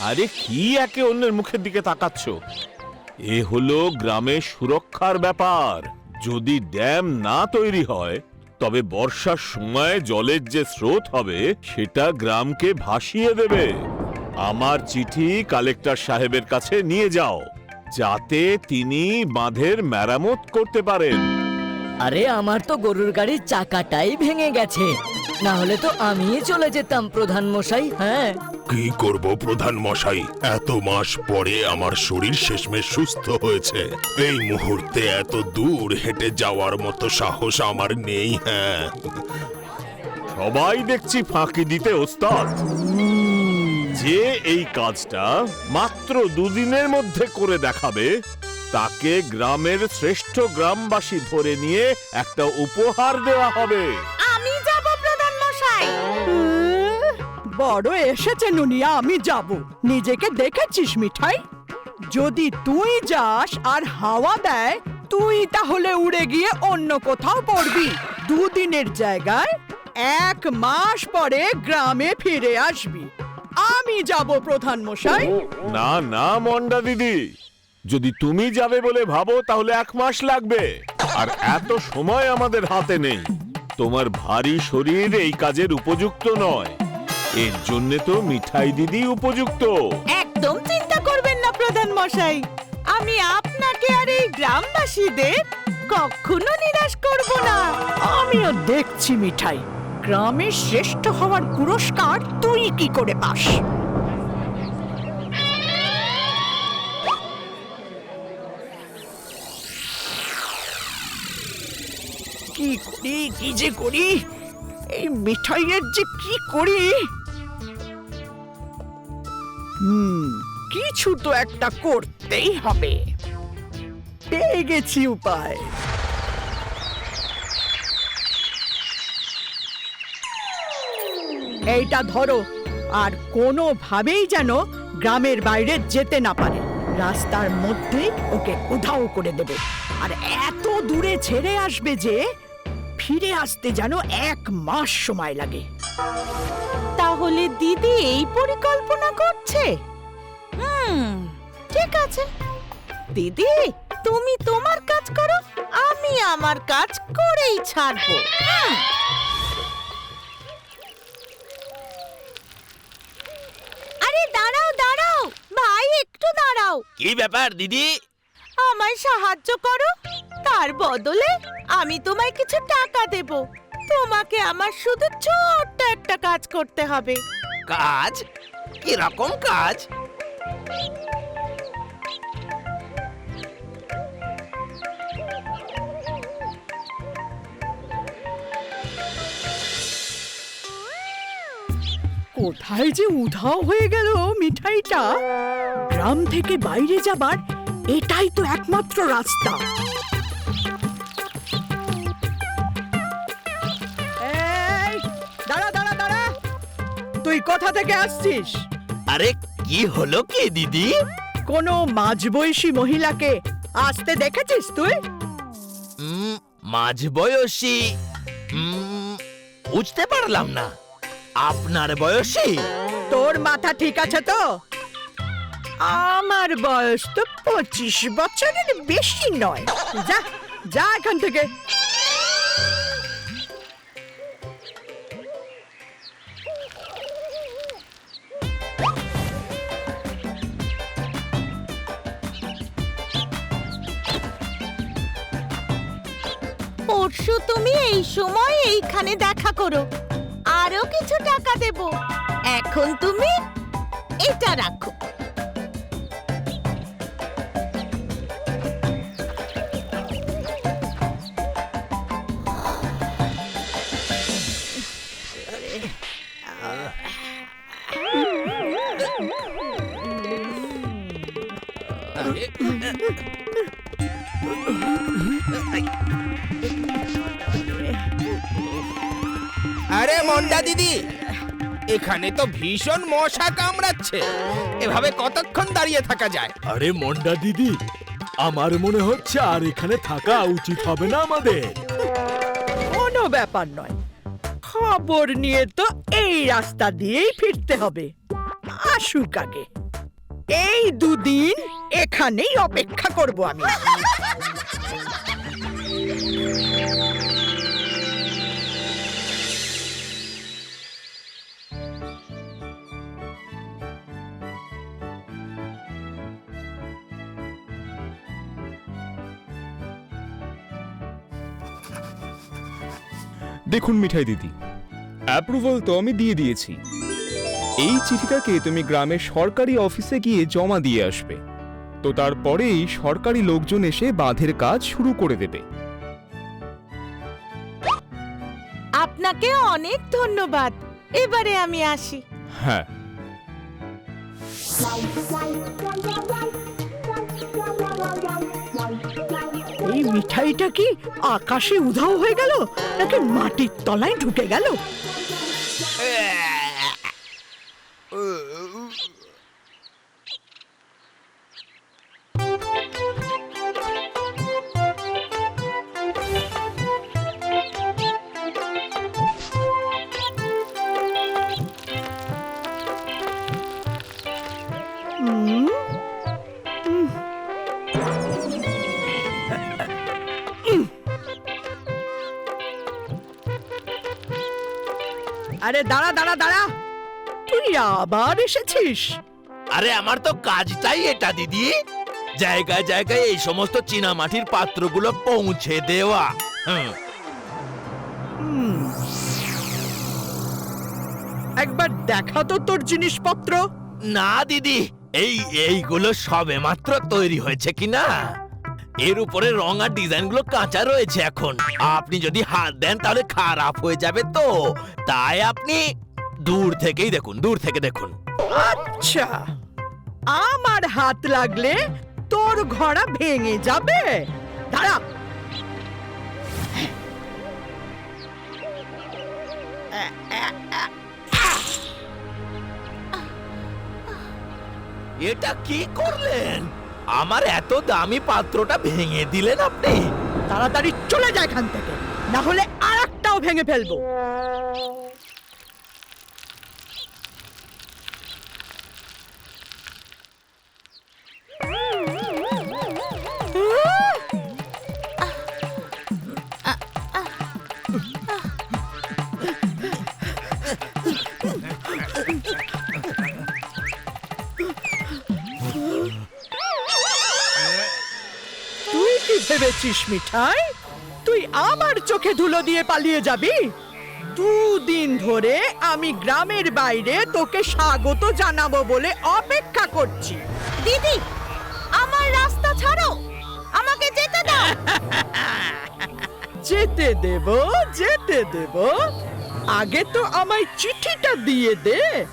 আরে কি একে অন্যের মুখের দিকে তাকাচ্ছ? এ হলো গ্রামের সুরক্ষার ব্যাপার। যদি ড্যাম না তৈরি হয়, তবে বর্ষার সময় জলের যে স্রোত হবে, সেটা গ্রামকে ভাসিয়ে দেবে। আমার চিঠি কালেক্টর সাহেবের কাছে নিয়ে যাও, যাতে তিনি বাঁধের মেরামত করতে পারেন। আরে, আমার তো গরুর গাড়ির চাকাটাই ভেঙে গেছে। না হলে তো আমিই চলে যেতাম, প্রধান মশাই হ্যাঁ? কি করব প্রধান মশাই? এত মাস পরে আমার শরীর শেষমেশ সুস্থ হয়েছে। এই মুহূর্তে এত দূর হেঁটে যাওয়ার মতো সাহস আমার নেই হ্যাঁ। সবাই দেখছি ফাঁকি দিতে ওস্তাদ। যে এই কাজটা মাত্র দুদিনের মধ্যে করে দেখাবে তাকে গ্রামের শ্রেষ্ঠ গ্রামবাসী ধরে নিয়ে একটা উপহার দেওয়া হবে। আমি যাব প্রধান মশাই। বড় এসেছে নুনিয়া আমি যাব। নিজেকে দেখেছিস, মিঠাই? যদি তুই যাস আর হাওয়া দেয়, তুই তাহলে উড়ে গিয়ে অন্য কোথাও পড়বি। দুদিনের জায়গায় এক মাস পরে গ্রামে ফিরে আসবি। আমি যাব প্রধান মশাই না না, মন্ডা দিদি। যদি তুমি যাবে বলে ভাবো, তাহলে এক মাস লাগবে। আর এত সময় আমাদের হাতে নেই। তোমার ভারী শরীর এই কাজের উপযুক্ত নয়। এর জন্য তো মিঠাই দিদি উপযুক্ত। একদম চিন্তা করবেন না প্রধান মশাই। আমি আপনাকে আর এই গ্রামবাসীদের কখনো নিরাশ করব না। আমিও দেখছি মিঠাই। গ্রামের শ্রেষ্ঠ হওয়ার পুরস্কার তুই কি করে পাস? কি করি কি যে করি? এই মিঠাইয়ের যে কি করি? হুম, কিছু তো একটা করতেই হবে। পেয়ে গেছি উপায়। এইটা ধরো, আর কোনোভাবেই যেন গ্রামের বাইরে যেতে না পারে। রাস্তার মধ্যেই ওকে উধাও করে দেবে। আর এত দূরে ছেড়ে আসবে যে, ফিরে আসতে যেন এক মাস সময় লাগে। তাহলে দিদি এই পরিকল্পনা করছে। হুম ঠিক আছে। দিদি তুমি তোমার কাজ করো আমি আমার কাজ করেই ছাড়বো। আরে দাঁড়াও দাঁড়াও ভাই একটু দাঁড়াও। কি ব্যাপার দিদি? আমায় সাহায্য করো তার বদলে আমি তোমায় কিছু টাকা দেব। তোমাকে আমার শুধু ছোট্ট একটা কাজ করতে হবে। কাজ? কি রকম কাজ? কোথায় যে উধাও হয়ে গেল মিঠাইটা? গ্রাম থেকে বাইরে যাবার এটাই তো একমাত্র রাস্তা। তুই কোথা থেকে আসছিস? আরে কি হলো কি দিদি? কোনো মাঝবয়সী মহিলাকে আসতে দেখেছিস তুই? উম, মাঝ বয়সী উম, বুঝতে পারলাম না। আপনার বয়সী? তোর মাথা ঠিক আছে তো? আমার বয়স তো পঁচিশ বছরের বেশি নয়। যা যা এখান থেকে। পরশু তুমি এই সময় এইখানে দেখা করো। আরও কিছু টাকা দেব। এখন তুমি এটা রাখো। আরে মন্ডা দিদি এখানে তো ভীষণ মশা কামড়াচ্ছে। এভাবে কতক্ষণ দাঁড়িয়ে থাকা যায়? আরে মন্ডা দিদি আমার মনে হচ্ছে আর এখানে থাকা উচিত হবে না আমাদের। কোনো ব্যাপার নয়। খবর নিয়ে তো এই রাস্তা দিয়েই ফিরতে হবে। আসুক আগে। এই দুদিন এখানেই অপেক্ষা করব আমি। দেখুন মিঠাই দিদি। অ্যাপ্রুভাল তো আমি দিয়ে দিয়েছি। এই চিঠিটাকে তুমি গ্রামের সরকারি অফিসে গিয়ে জমা দিয়ে আসবে। তো তারপরেই সরকারি লোকজন এসে বাঁধের কাজ শুরু করে দেবে। আপনাকে অনেক ধন্যবাদ। এবারে আমি আসি। হ্যাঁ। মিঠাইটা কি আকাশে উধাও হয়ে গেল নাকি মাটির তলায় ঢুকে গেল? হুম আরে দাঁড়া দাঁড়া দাঁড়া। তুই আবার এসেছিস? আরে আমার তো কাজটাই এটা দিদি। জায়গায় জায়গায় এই সমস্ত চীনামাটির পাত্রগুলো পৌঁছে দেওয়া। হুম। একবার দেখা তো তোর জিনিসপত্র। না দিদি এই এইগুলো সবে মাত্র তৈরি হয়েছে কিনা? এর উপরে রং আর ডিজাইনগুলো কাঁচা রয়েছে এখন। আপনি যদি হাত দেন তাহলে খারাপ হয়ে যাবে তো। তাই আপনি দূর থেকেই দেখুন দূর থেকে দেখুন। আচ্ছা। আমার হাত লাগলে তোর ঘোড়া ভেঙে যাবে। দাঁড়া। এটা কি করলেন? আমার এত দামি পাত্রটা ভেঙে দিলেন আপনি। তাড়াতাড়ি চলে যায় এখান থেকে, না হলে আর একটাও ভেঙে ফেলব। ভেবেছিস মিঠাই? তুই আমার চোখে ধুলো দিয়ে পালিয়ে যাবি? দুদিন ধরে আমি গ্রামের বাইরে তোকে স্বাগত জানাব বলে অপেক্ষা করছি। দিদি আমার রাস্তা ছাড়ো। আমাকে যেতে দাও। যেতে দেব যেতে দেব। আগে তো আমায় চিঠিটা দিয়ে দে।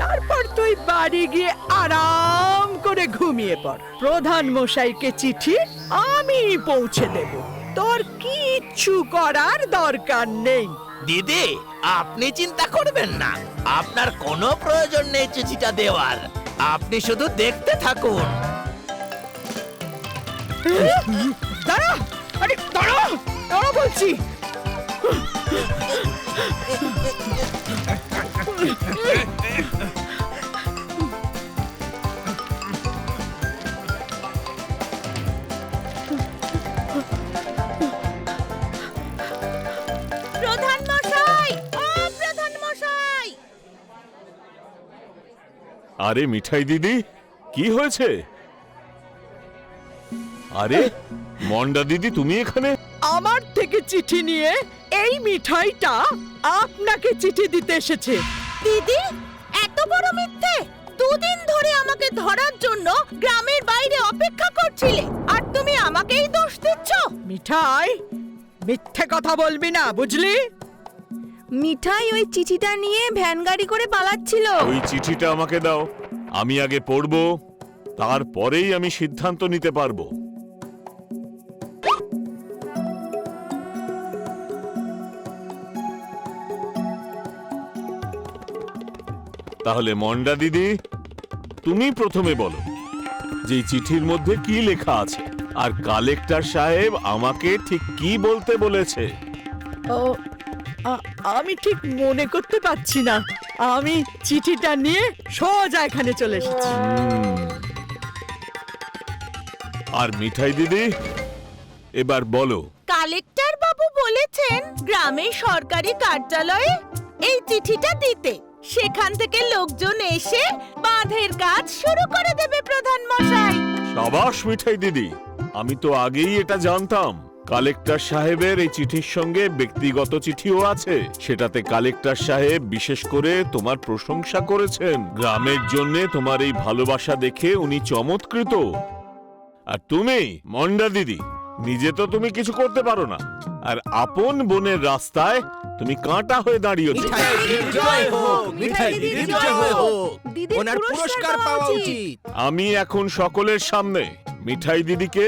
তারপর তুই বাড়ি গিয়ে আরাম করে ঘুমিয়ে পড়। প্রধান মশাইকে চিঠি আমি পৌঁছে দেব। তোর কিচ্ছু করার দরকার নেই। দিদি আপনি চিন্তা করবেন না। আপনার কোনো প্রয়োজন নেই চিঠিটা দেওয়ার। আপনি শুধু দেখতে থাকুন। দাঁড়া! আরে দাঁড়া! দাঁড়া বলছি। প্রধান মশাই! ও প্রধান মশাই! আরে মিঠাই দিদি কি হয়েছে? আরে মন্ডা দিদি তুমি এখানে? আমার থেকে চিঠি নিয়ে এই মিঠাইটা আপনাকে চিঠি দিতে এসেছে। দিদি এত বড় মিথ্যে। দুদিন ধরে আমাকে ধরার জন্য গ্রামের বাইরে অপেক্ষা করছিলে আর তুমি আমাকেই দোষ দিচ্ছ। মিঠাই মিথ্যে কথা বলবি না বুঝলি? মিঠাই ওই চিঠিটা নিয়ে ভ্যান গাড়ি করে পালাচ্ছিল। ওই চিঠিটা আমাকে দাও আমি আগে পড়ব তারপরেই আমি সিদ্ধান্ত নিতে পারব। তাহলে মন্ডা দিদি তুমি প্রথমে বলো যে চিঠির মধ্যে কি লেখা আছে আর কালেক্টর সাহেব আমাকে ঠিক কি বলতে বলেছে? ও আ- আমি ঠিক মনে করতে পারছি না। আমি চিঠিটা নিয়ে সোজা এখানে চলে এসেছি। আর মিঠাই দিদি এবার বলো। কালেক্টর বাবু বলেছেন গ্রামের সরকারি কার্যালয়ে এই চিঠিটা দিতে। সেখান থেকে লোকজন এসে বাঁধের কাজ শুরু করে দেবে প্রধান মশাই। সাবাস মিঠাই দিদি, আমি তো আগেই এটা জানতাম। কালেক্টর সাহেবের এই চিঠির সঙ্গে ব্যক্তিগত চিঠিও আছে। সেটাতে কালেক্টর সাহেব বিশেষ করে তোমার প্রশংসা করেছেন। গ্রামের জন্য তোমার এই ভালোবাসা দেখে উনি চমৎকৃত। আর তুমি, মন্ডা দিদি নিজে তো তুমি কিছু করতে পারো না। আর আপন বোনের রাস্তায় তুমি কাঁটা হয়ে দাঁড়িয়েছো। জয় হোক মিঠাই দিদির জয় হোক। ওনার পুরস্কার পাওয়া উচিত। আমি এখন সকলের সামনে মিঠাই দিদিকে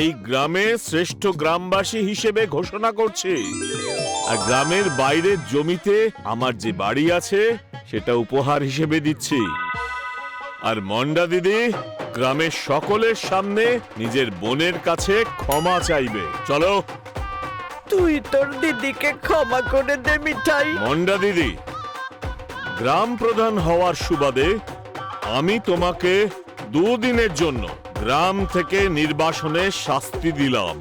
এই গ্রামে শ্রেষ্ঠ গ্রামবাসী হিসেবে ঘোষণা করছি। আর গ্রামের বাইরের জমিতে আমার যে বাড়ি আছে সেটা উপহার হিসেবে দিচ্ছি। আর মন্ডা দিদি গ্রামের সকলের সামনে নিজের বোনের কাছে ক্ষমা চাইবে। চলো। তুই তোর দিদিকে ক্ষমা করে দে মিঠাই। মন্ডা দিদি গ্রাম প্রধান হওয়ার সুবাদে আমি তোমাকে দুদিনের জন্য গ্রাম থেকে নির্বাসনে শাস্তি দিলাম।